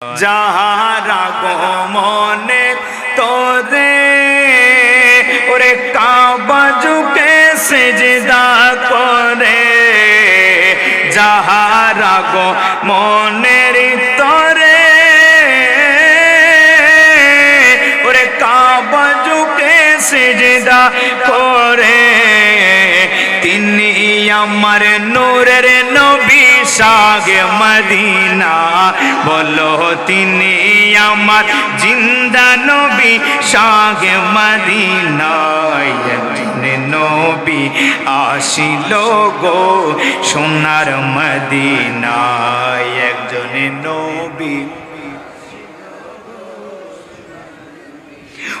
যাহারা গমনে তোরে, ওরে কাবাজুকে সেজদা করে। যাহারা গো মনের তরে, ওরে কাবাজুকে সেজদা করে। তিনি আমার নূরের নবী সাগে মদিনা। বলো তিনি আমার জিন্দা নবী। সাগে মদিনা নবী আসিল গো সোনার মদিনা একজনে নবী।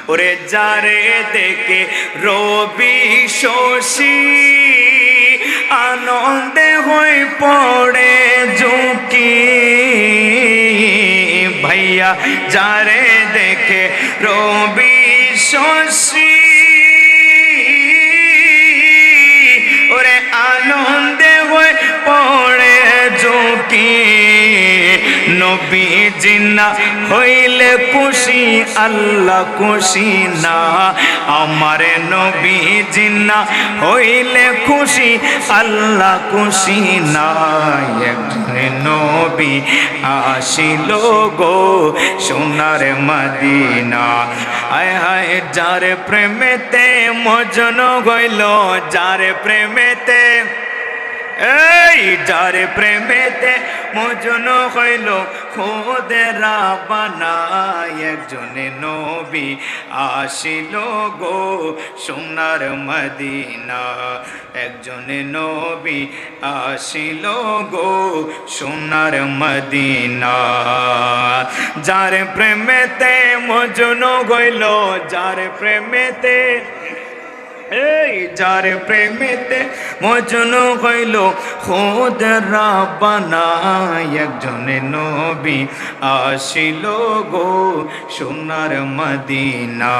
ওরে যারে দেখে রবি শশী। আনন্দে হয়ে পড়ে ঝুঁকি। ভাইয়া যারে দেখে রবি শশী। ওরে আনন্দে জিন্না, হইলে খুশি, আল্লাহ খুশি না। আমার নবী জিন্না, হইলে খুশি, আল্লাহ খুশি না। নবী আসিল গো সোনার মদিনা। আয় হায়, যার প্রেমেতে মজন গইল, যার প্রেমেতে, এই যার প্রেমেতে মজন হইল খোদেরা বানায় একজনে নবী আসিল গো সোনার মদিনা। একজনে নবী আসিল গো সোনার মদিনা। যার প্রেমেতে মজন গইল, যার প্রেমেতে এই যার প্রেমেতে মজন হইল খোদ রাবানা একজনে নবী আসিল গো সোনার মদিনা।